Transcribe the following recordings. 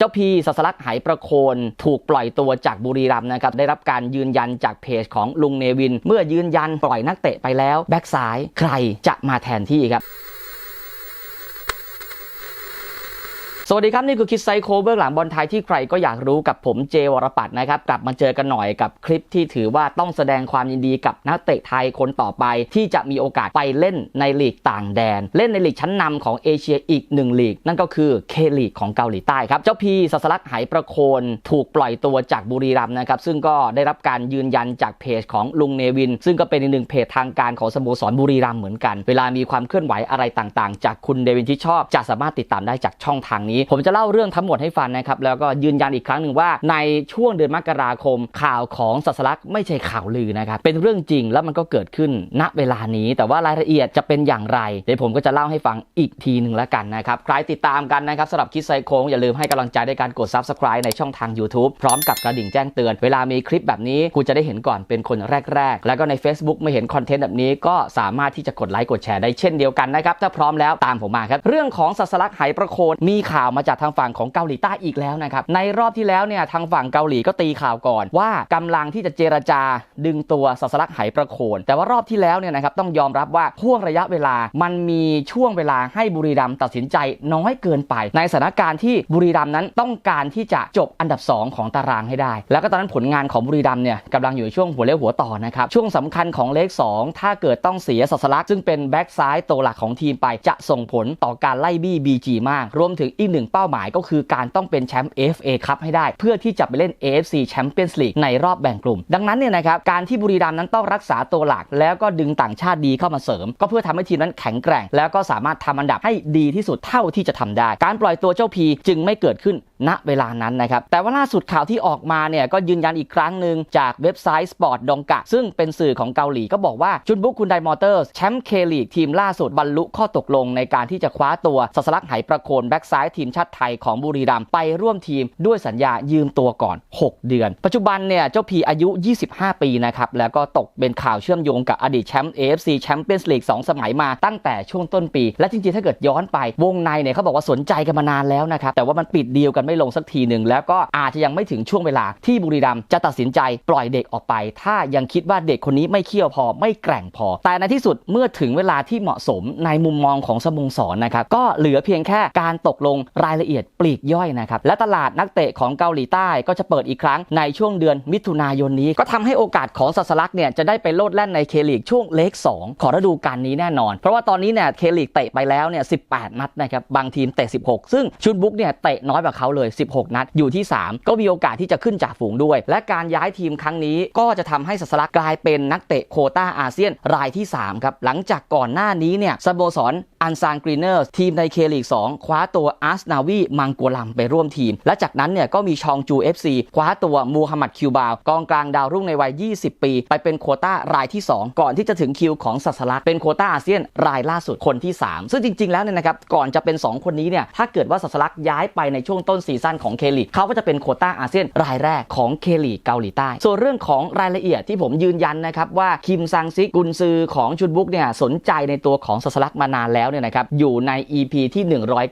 เจ้าพีสัสลักไหประโคนถูกปล่อยตัวจากบุรีรัมย์นะครับ ได้รับการยืนยันจากเพจของลุงเนวิน เมื่อยืนยันปล่อยนักเตะไปแล้ว แบ็กซ้ายใครจะมาแทนที่ครับ สวัสดีครับ นี่คือคิดไซโคเบื้องหลังบอลไทยที่ใครก็อยากรู้กับผมเจวรปัตนะครับ กลับมาเจอกันหน่อยกับคลิปที่ถือว่าต้องแสดงความยินดีกับนักเตะไทยคนต่อไป ที่จะมีโอกาสไปเล่นในลีกต่างแดน เล่นในลีกชั้นนำของเอเชียอีกหนึ่งลีก นั่นก็คือเคลีกของเกาหลีใต้ครับ เจ้าพีสัสลักไหประโคนถูกปล่อยตัวจากบุรีรัมย์นะครับซึ่งก็ได้รับการยืนยันจากเพจของลุงเนวิน ซึ่งก็เป็นอีกหนึ่งเพจทางการของสโมสรบุรีรัมย์เหมือนกัน เวลามีความเคลื่อนไหวอะไรต่างๆ จากคุณเนวินที่ชอบจะสามารถติดตามได้จากช่องทางนี้ผมจะเล่าเรื่องทั้งหมดให้ฟังนะครับ แล้วก็ยืนยันอีกครั้งหนึ่งว่า ในช่วงเดือนมกราคม ข่าวของสัสลักไม่ใช่ข่าวลือนะครับ เป็นเรื่องจริงแล้วมันก็เกิดขึ้นณเวลานี้ แต่ว่ารายละเอียดจะเป็นอย่างไร เดี๋ยวผมก็จะเล่าให้ฟังอีกทีหนึ่งแล้วกันนะครับ ใครติดตามกันนะครับสำหรับคิดไซโคงอย่าลืมให้กำลังใจด้วยการกด subscribe ในช่องทาง YouTube พร้อมกับกระดิ่งแจ้งเตือน เวลามีคลิปแบบนี้คุณจะได้เห็นก่อนเป็นคนแรก ๆ แล้วก็ใน Facebook ไม่เห็นคอนเทนต์แบบนี้ก็สามารถที่จะกดไลค์กดแชร์ได้เช่นเดียวกันนะครับถ้าพร้อมแล้วตามผมมาครับเรื่องของสัสลักไหประโคนมีข่าวมาจากทางฝั่งของเกาหลีใต้อีกแล้วนะครับ ในรอบที่แล้วเนี่ยทางฝั่งเกาหลีก็ตีข่าวก่อน ว่ากำลังที่จะเจรจาดึงตัวสัสลักไหประโคน แต่ว่ารอบที่แล้วเนี่ยนะครับต้องยอมรับว่าห่วงระยะเวลามันมีช่วงเวลาให้บุรีรัมย์ตัดสินใจน้อยเกินไป ในสถานการณ์ที่บุรีรัมย์นั้นต้องการที่จะจบอันดับ 2 ของตารางให้ได้ แล้วก็ตอนนั้นผลงานของบุรีรัมย์เนี่ยกำลังอยู่ในช่วงหัวเลี้ยวหัวต่อนะครับช่วงสำคัญของเลข 2 ถ้าเกิดต้องเสียสัสลักซึ่งเป็นแบ็กซ้ายตัวหลักของทีมไปจะส่งผลต่อการไล่บี้ BG มากรวมถึงอีกหนึ่งเป้าหมายก็คือการต้องเป็นแชมป์ FA ครับให้ได้ เพื่อที่จะไปเล่น AFC Champions League ในรอบแบ่งกลุ่ม ดังนั้นเนี่ยนะครับการที่บุรีรัมย์นั้นต้องรักษาตัวหลัก แล้วก็ดึงต่างชาติดีเข้ามาเสริม ก็เพื่อทำให้ทีมนั้นแข็งแกร่ง แล้วก็สามารถทำอันดับให้ดีที่สุดเท่าที่จะทำได้ การปล่อยตัวเจ้าพีจึงไม่เกิดขึ้น ณเวลานั้นนะครับ แต่ว่าล่าสุดข่าวที่ออกมาเนี่ยก็ยืนยันอีกครั้งหนึ่งจากเว็บไซต์ Sport ดงกะ ซึ่งเป็นสื่อของเกาหลีก็บอกว่าจุนบุกคุณไดมอเตอร์แชมป์เคลีกทีมล่าสุดบรรลุข้อตกลงในการที่จะคว้าตัวสัสลักไหประโคนแบ็กซ้ายทีมชาติไทยของบุรีรัมย์ไปร่วมทีมด้วยสัญญายืมตัวก่อน 6 เดือน ปัจจุบันเนี่ยเจ้าพีอายุ 25 ปีนะครับแล้วก็ตกเป็นข่าวเชื่อมโยงกับอดีตแชมป์ AFC Champions League 2สมัยมาตั้งแต่ช่วงต้นปี และจริงๆถ้าเกิดย้อนไปวงในเนี่ยเขาบอกว่าสนใจกันมานานแล้วนะครับแต่ว่ามันปิดดีลกันไม่ลงสักทีหนึ่งแล้วก็อาจจะยังไม่ถึงช่วงเวลาที่บุรีรัมย์จะตัดสินใจปล่อยเด็กออกไป ถ้ายังคิดว่าเด็กคนนี้ไม่เคี่ยวพอไม่แกร่งพอ แต่ในที่สุดเมื่อถึงเวลาที่เหมาะสมในมุมมองของสโมสรนะครับก็เหลือเพียงแค่การตกลงรายละเอียดปลีกย่อยนะครับและตลาดนักเตะของเกาหลีใต้ก็จะเปิดอีกครั้งในช่วงเดือนมิถุนายนนี้ก็ทำให้โอกาสของสัสลักเนี่ยจะได้ไปโลดแล่นในเคลีกช่วงเลข2ของฤดูกาลนี้แน่นอน เพราะว่าตอนนี้เนี่ยเคลีกเตะไปแล้วเนี่ย18 นัดนะครับบางทีมเตะ 16 ซึ่งชุนบุกเนี่ยเตะน้อยกว่าเขาเลย16 นัดอยู่ที่ 3 ก็มีโอกาสที่จะขึ้นจากฝูงด้วย และการย้ายทีมครั้งนี้ก็จะทำให้สัสลักกลายเป็นนักเตะโคต้าอาเซียนรายที่ 3 ครับ หลังจากก่อนหน้านี้เนี่ยสโมสรอันซานกรีเนอร์ทีมในเคลีก2คว้าตัวอาร์สนาวีมังกัวลัมไปร่วมทีม และจากนั้นเนี่ยก็มีชองจู FC คว้าตัวมูฮัมหมัดคิวบาวกองกลางดาวรุ่งในวัย 20 ปี ไปเป็นโคต้ารายที่ 2 ก่อนที่จะถึงคิวของสัสลักเป็นโคต้าอาเซียนรายล่าสุดคนที่ 3 ซึ่งจริง ๆ แล้วเนี่ยนะครับก่อนจะเป็น 2 คนนี้เนี่ยถ้าเกิดว่าสัสลักย้ายไปในช่วงต้นซีซั่นของเคลีเขาก็จะเป็นโคต้าอาเซียนรายแรกของเคลีกเกาหลีใต้ ส่วนเรื่องของรายละเอียดที่ผมยืนยันนะครับว่าคิมซังซิกกุนซือของชุนบุกเนี่ยสนใจในตัวของสัสลักมานานแล้วเนี่ยนะครับอยู่ใน EP ที่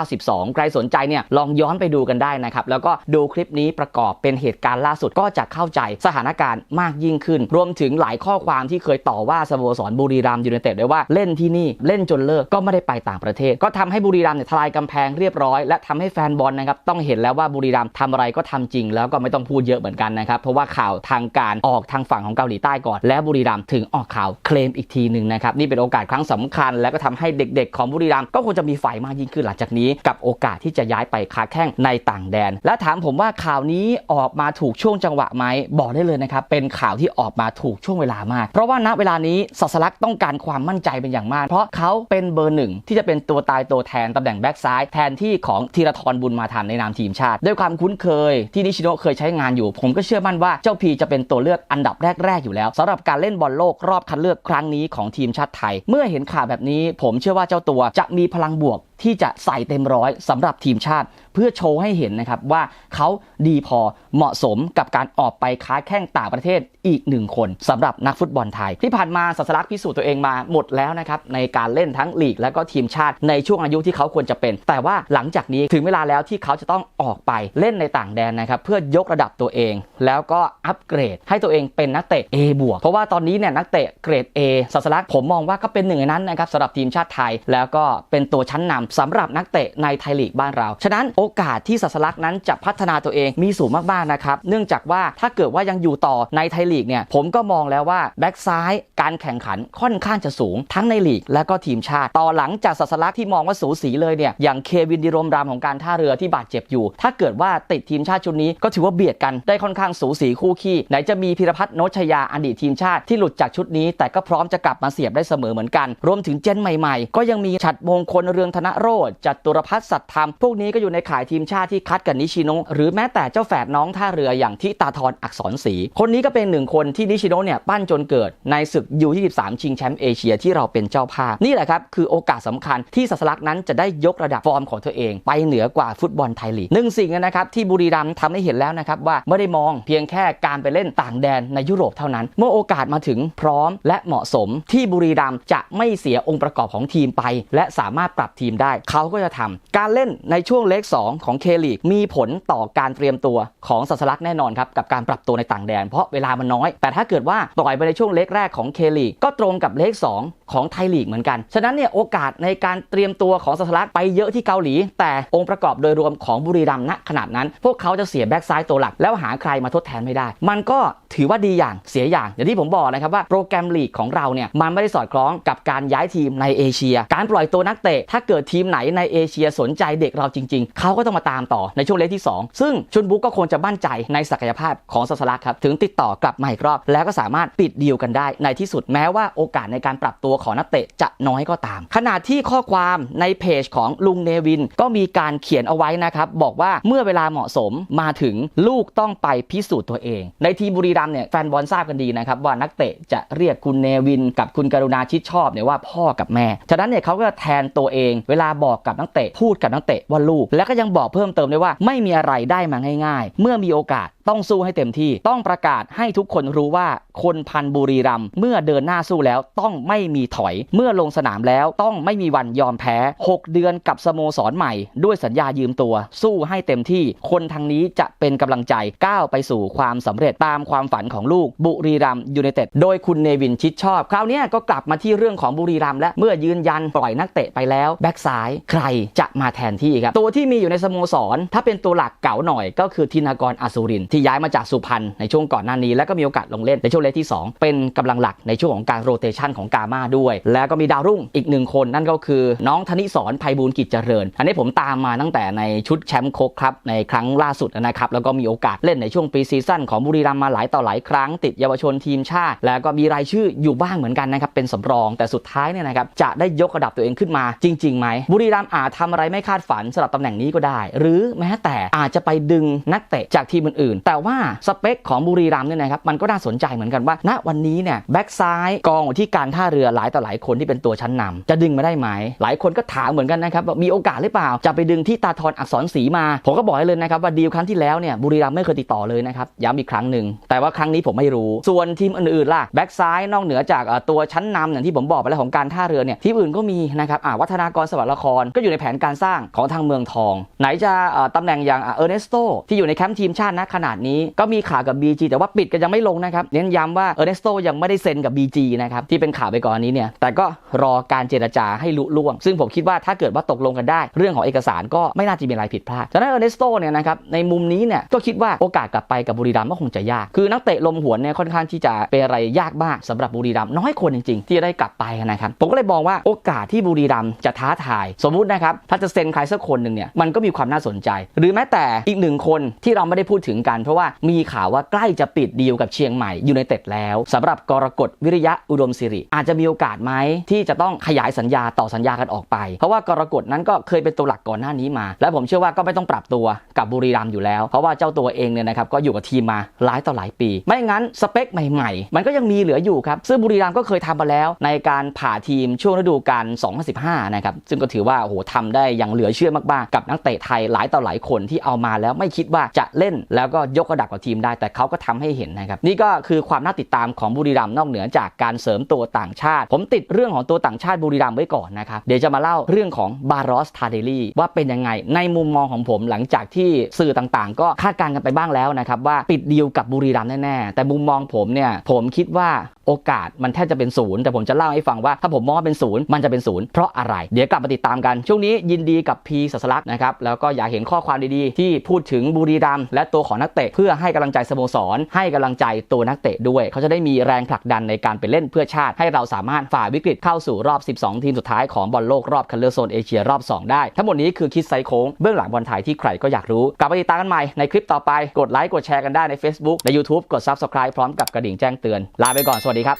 192 ใครสนใจเนี่ยลองย้อนไปดูกันได้นะครับแล้วก็ดูคลิปนี้ประกอบเป็นเหตุการณ์ล่าสุดก็จะเข้าใจสถานการณ์มากยิ่งขึ้น รวมถึงหลายข้อความที่เคยต่อว่าสโมสรบุรีรัมยูไนเต็ดด้วยว่าเล่นที่นี่เล่นจนเลิกก็ไม่ได้ไปต่างประเทศ ก็ทำให้บุรีรัมเนี่ยทลายกำแพงเรียบร้อย และทำให้แฟนบอลนะครับต้องเห็นแล้วว่าบุรีรัมย์ทำอะไรก็ทำจริง แล้วก็ไม่ต้องพูดเยอะเหมือนกันนะครับ เพราะว่าข่าวทางการออกทางฝั่งของเกาหลีใต้ก่อน และบุรีรัมย์ถึงออกข่าวเคลมอีกทีหนึ่งนะครับนี่เป็นโอกาสครั้งสำคัญ และก็ทำให้เด็กๆ ของบุรีรัมย์ก็ควรจะมีไฟมากยิ่งขึ้นหลังจากนี้ กับโอกาสที่จะย้ายไปค้าแข้งในต่างแดน และถามผมว่าข่าวนี้ออกมาถูกช่วงจังหวะไหมบอกได้เลยนะครับเป็นข่าวที่ออกมาถูกช่วงเวลามาก เพราะว่าณเวลานี้สัสลักต้องการความมั่นใจเป็นอย่างมาก เพราะเขาเป็นเบอร์หนึ่งที่จะเป็นตัวตายตัวแทนตำแหน่งแบ็กซ้ายแทนที่ของธีรทรบุญมาทันในนามทีมชาติ ด้วยความคุ้นเคยที่นิชิโนเคยใช้งานอยู่ ผมก็เชื่อมั่นว่าเจ้าพีจะเป็นตัวเลือกอันดับแรก ๆ อยู่แล้วสำหรับการเล่นบอลโลกรอบคัดเลือกครั้งนี้ของทีมชาติไทย เมื่อเห็นข่าวแบบนี้ ผมเชื่อว่าเจ้าตัวจะมีพลังบวก ที่จะใส่เต็มร้อยสำหรับทีมชาติ เพื่อโชว์ให้เห็นนะครับว่าเขาดีพอเหมาะสมกับการออกไปค้าแข้งต่างประเทศอีกหนึ่งคนสำหรับนักฟุตบอลไทย ที่ผ่านมาสัสลักพิสูจน์ตัวเองมาหมดแล้วนะครับในการเล่นทั้งลีกและก็ทีมชาติในช่วงอายุที่เขาควรจะเป็น แต่ว่าหลังจากนี้ถึงเวลาแล้วที่เขาจะต้องออกไปเล่นในต่างแดนนะครับเพื่อยกระดับตัวเอง แล้วก็อัปเกรด ให้ตัวเองเป็นนักเตะ A บวกเพราะว่าตอนนี้เนี่ยนักเตะเกรด A สัสลักผมมองว่าก็เป็นหนึ่งในนั้นนะครับสำหรับทีมชาติไทย แล้วก็เป็นตัวชั้นนำสำหรับนักเตะในไทยลีกบ้านเรา ฉะนั้นโอกาสที่สัสลักษ์นั้นจะพัฒนาตัวเองมีสูงมากๆนะครับ เนื่องจากว่าถ้าเกิดว่ายังอยู่ต่อในไทยลีกเนี่ยผมก็มองแล้วว่าแบ็กซ้ายการแข่งขันค่อนข้างจะสูงทั้งในลีกและก็ทีมชาติต่อหลังจากสัสลักษ์ที่มองว่าสูสีเลยเนี่ยอย่างเควินดิรมรามของการท่าเรือที่บาดเจ็บอยู่ ถ้าเกิดว่าติดทีมชาติชุดนี้ก็ถือว่าเบียดกันได้ค่อนข้างสูสีคู่ขี้ไหนจะมีพิรพัฒน์โนชยาอดีตทีมชาติที่หลุดจากชุดนี้ แต่ก็พร้อมจะกลับมาเสียบได้เสมอเหมือนกัน รวมถึงเจนใหม่ๆ ก็ยังมีฉัดมงคลเรืองธนโรจจัตุรพัฒน์สัตยธรรม พวกนี้ก็อยู่ในข่ายทีมชาติที่คัดกับนิชิโนะหรือแม้แต่เจ้าแฝดน้องท่าเรืออย่างทิตาธรอักษรศรีคนนี้ก็เป็นหนึ่งคนที่นิชิโนะเนี่ยปั้นจนเกิดในศึกยู23ชิงแชมป์เอเชียที่เราเป็นเจ้าภาพนี่แหละครับคือโอกาสสำคัญที่สัสลักษณ์นั้นจะได้ยกระดับฟอร์มของตัวเอง ไปเหนือกว่าฟุตบอลไทยลีกหนึ่งสิ่งนะครับที่บุรีรัมย์ทำให้เห็นแล้วนะครับว่าไม่ได้มองเพียงแค่การไปเล่นต่างแดนในยุโรปเท่านั้น เมื่อโอกาสมาถึงพร้อมและเหมาะสมที่บุรีรัมย์จะไม่เสียองค์ประกอบของทีมไป และสามารถปรับทีมได้เขาก็จะทำการเล่นในช่วงเลข2ของเคลีกมีผลต่อการเตรียมตัวของสัสลักแน่นอนครับกับการปรับตัวในต่างแดน เพราะเวลามันน้อย แต่ถ้าเกิดว่าปล่อยไปในช่วงเลขแรกของเคลีกก็ตรงกับเลข 2 ของไทยลีกเหมือนกัน ฉะนั้นเนี่ยโอกาสในการเตรียมตัวของสัสลักไปเยอะที่เกาหลี แต่องค์ประกอบโดยรวมของบุรีรัมย์ณขนาดนั้น พวกเขาจะเสียแบ็กซ้ายตัวหลัก แล้วหาใครมาทดแทนไม่ได้ มันก็ถือว่าดีอย่างเสียอย่างอย่างที่ผมบอกนะครับว่าโปรแกรมลีกของเราเนี่ยมันไม่ได้สอดคล้องกับการย้ายทีมในเอเชีย การปล่อยตัวนักเตะถ้าเกิดทีีมไหนในเอเชียสนใจเด็กเราจริง ๆ เขาก็ต้องมาตามต่อในช่วงเลขที่ 2 ซึ่งชุนบุ๊กก็ควรจะมั่นใจในศักยภาพของสัสลักครับ ถึงติดต่อกลับมาอีกรอบ แล้วก็สามารถปิดดีลกันได้ในที่สุดแม้ว่าโอกาสในการปรับตัวของนักเตะจะน้อยก็ตาม ขณะที่ข้อความในเพจของลุงเนวินก็มีการเขียนเอาไว้นะครับบอกว่าเมื่อเวลาเหมาะสมมาถึงลูกต้องไปพิสูจน์ตัวเอง ในทีมบุรีรัมย์เนี่ยแฟนบอลทราบกันดีนะครับว่านักเตะจะเรียกคุณเนวิน กับคุณกรุณาชิดชอบเนี่ยว่าพ่อกับแม่ ฉะนั้นเนี่ยเขาก็แทนตัวเองเวลาบอกกับนักเตะพูดกับนักเตะว่าลูก แล้วก็ยังบอกเพิ่มเติมด้วยว่าไม่มีอะไรได้มาง่าย ๆ เมื่อมีโอกาสต้องสู้ให้เต็มที่ต้องประกาศให้ทุกคนรู้ว่าคนพันบุรีรัมเมื่อเดินหน้าสู้แล้วต้องไม่มีถอย เมื่อลงสนามแล้วต้องไม่มีวันยอมแพ้ 6 เดือนกับสโมสรใหม่ ด้วยสัญญายืมตัว สู้ให้เต็มที่ คนทางนี้จะเป็นกำลังใจก้าวไปสู่ความสำเร็จตามความฝันของลูกบุรีรัมยูไนเต็ดโดยคุณเนวินชิดชอบ คราวนี้ก็กลับมาที่เรื่องของบุรีรัมและเมื่อยืนยันปล่อยนักเตะไปแล้วแบ็กซ้ายใครจะมาแทนที่ครับ ตัวที่มีอยู่ในสโมสร ถ้าเป็นตัวหลักเก่าหน่อยก็คือธินากรอสุรินที่ย้ายมาจากสุพรรณในช่วงก่อนหน้านี้ และก็มีโอกาสลงเล่นในช่วงเลขที่ 2 เป็นกำลังหลักในช่วงของการโรเตชันของกามาด้วย แล้วก็มีดาวรุ่งอีกหนึ่งคนนั่นก็คือ น้องธนิสรไพบูลกิจเจริญ อันนี้ผมตามมาตั้งแต่ในชุดแชมป์โคกครับในครั้งล่าสุดนะครับแล้วก็มีโอกาสเล่นในช่วงปีซีซั่นของบุรีรัมย์มาหลายต่อหลายครั้ง ติดเยาวชนทีมชาติ แล้วก็มีรายชื่ออยู่บ้างเหมือนกันนะครับเป็นสำรองแต่สุดท้ายเนี่ยนะครับจะได้ยกระดับตัวเองขึ้นมาจริงๆไหมบุรีรัมย์อาจทำอะไรไม่คาดฝันสำหรับตำแหน่งนี้ก็ได้ หรือแม้แต่อาจจะไปดึงนักเตะจากทีมอื่นๆ แต่ว่าสเปคของบุรีรัมย์เนี่ยนะครับมันก็น่าสนใจเหมือนกันว่า ณวันนี้เนี่ยแบ็กซ้ายกองที่การท่าเรือหลายต่อหลายคนที่เป็นตัวชั้นนำจะดึงมาได้ไหม หลายคนก็ถามเหมือนกันนะครับว่ามีโอกาสหรือเปล่า จะไปดึงที่ตาทรอักษรศรีมา ผมก็บอกให้เลยนะครับว่าดีลครั้งที่แล้วเนี่ยบุรีรัมย์ไม่เคยติดต่อเลยนะครับย้ำอีกครั้งหนึ่งแต่ว่าครั้งนี้ผมไม่รู้ ส่วนทีมอื่นๆล่ะแบ็กซ้ายนอกเหนือจากตัวชั้นนำอย่างที่ผมบอกไปแล้วของการท่าเรือเนี่ยทีมอื่นก็มีนะครับวัฒนากรสวัสดละครก็อยู่ในแผนการสร้างของทางเมืองทอง ไหนจะตำแหน่งอย่างเออร์เนสโตที่อยู่ในแคมป์ทีมชาติณขนาดนี้ก็มีข่าวกับ BG แต่ว่าปิดกันยังไม่ลงนะครับเน้นย้ำว่าเออร์เนสโตยังไม่ได้เซ็นกับ BG นะครับที่เป็นข่าวไปก่อนนี้เนี่ยแต่ก็รอการเจรจาให้ลุล่วง ซึ่งผมคิดว่าถ้าเกิดว่าตกลงกันได้ เรื่องของเอกสารก็ไม่น่าจะมีอะไรผิดพลาดฉะนั้นเออร์เนสโตเนี่ยนะครับในมุมนี้เนี่ยก็คิดว่าโอกาสกลับไปกับบุรีรัมย์ก็คงจะยาก คือนักเตะลมหวนเนี่ยค่อนข้างที่จะเป็นอะไรยากมากสำหรับบุรีรัมย์น้อยคนจริง ๆ ที่จะได้กลับไปนะครับผมก็เลยมองว่าโอกาสที่บุรีรัมย์จะท้าทายสมมุตินะครับถ้าจะเซ็นใครสักคนหนึ่งเนี่ยมันก็มีความน่าสนใจ หรือแม้แต่อีกหนึ่งคนที่เราไม่ได้พูดถึงกัน เพราะว่ามีข่าวว่าใกล้จะปิดดีลกับเชียงใหม่ยูไนเต็ดแล้วสำหรับกรกฎวิริยะอุดมสิริ อาจจะมีโอกาสไหมที่จะต้องขยายสัญญาต่อสัญญากันออกไป เพราะว่ากรกฎนั้นก็เคยเป็นตัวหลักก่อนหน้านี้มา และผมเชื่อว่าก็ไม่ต้องปรับตัวกับบุรีรัมย์อยู่แล้ว เพราะว่าเจ้าตัวเองเนี่ยนะครับก็อยู่กับทีมมาหลายต่อหลายปี ไม่งั้นสเปคใหม่ๆ มันก็ยังมีเหลืออยู่ครับซึ่งบุรีรัมย์ก็เคยทำมาแล้ว ในการผ่าทีมช่วงฤดูกาล 2015 นะครับซึ่งก็ถือว่าโอ้โหทำได้อย่างเหลือเชื่อมากๆ กับนักเตะไทยหลายต่อหลายคนที่เอามาแล้วไม่คิดว่าจะเล่นแล้วก็ยกระดับกับทีมได้ แต่เขาก็ทำให้เห็นนะครับนี่ก็คือความน่าติดตามของบุรีรัมย์นอกเหนือจากการเสริมตัวต่างชาติ ผมติดเรื่องของตัวต่างชาติบุรีรัมย์ไว้ก่อนนะครับเดี๋ยวจะมาเล่าเรื่องของบารอสทาเดลีว่าเป็นยังไงในมุมมองของผมหลังจากที่สื่อต่างๆ ก็คาดการณ์กันไปบ้างแล้วนะครับว่าปิดดีลกับบุรีรัมย์แน่ๆแต่มุมมองผมเนี่ยผมคิดว่าโอกาสมันแทบจะเป็นศูนย์แต่ผมจะเล่าให้ฟังว่าถ้าผมมองว่าเป็นศูนย์มันจะเป็นศูนย์เพราะอะไรเดี๋ยวกลับมาติดตามกัน ช่วงนี้ยินดีกับพีสัสลักษณ์นะครับ แล้วก็อยากเห็นข้อความดีๆ ที่พูดถึงบุรีรัมย์และตัวของนักเตะ เพื่อให้กำลังใจสโมสร ให้กำลังใจตัวนักเตะด้วย เขาจะได้มีแรงผลักดันในการไปเล่นเพื่อชาติ ให้เราสามารถฝ่าวิกฤตเข้าสู่รอบ 12 ทีมสุดท้ายของบอลโลกรอบคันเลือกโซนเอเชียรอบ 2 ได้ ทั้งหมดนี้คือคิดไซโค้งเบื้องหลังบอลไทยที่ใครก็อยากรู้กลับมาติดตามกันใหม่ในคลิปต่อไปกดไลค์กดแชร์กันได้ใน Facebook ใน YouTube กด Subscribe พร้อมกับกระดิ่งแจ้งเตือนลาไปก่อนสวัสดีครับ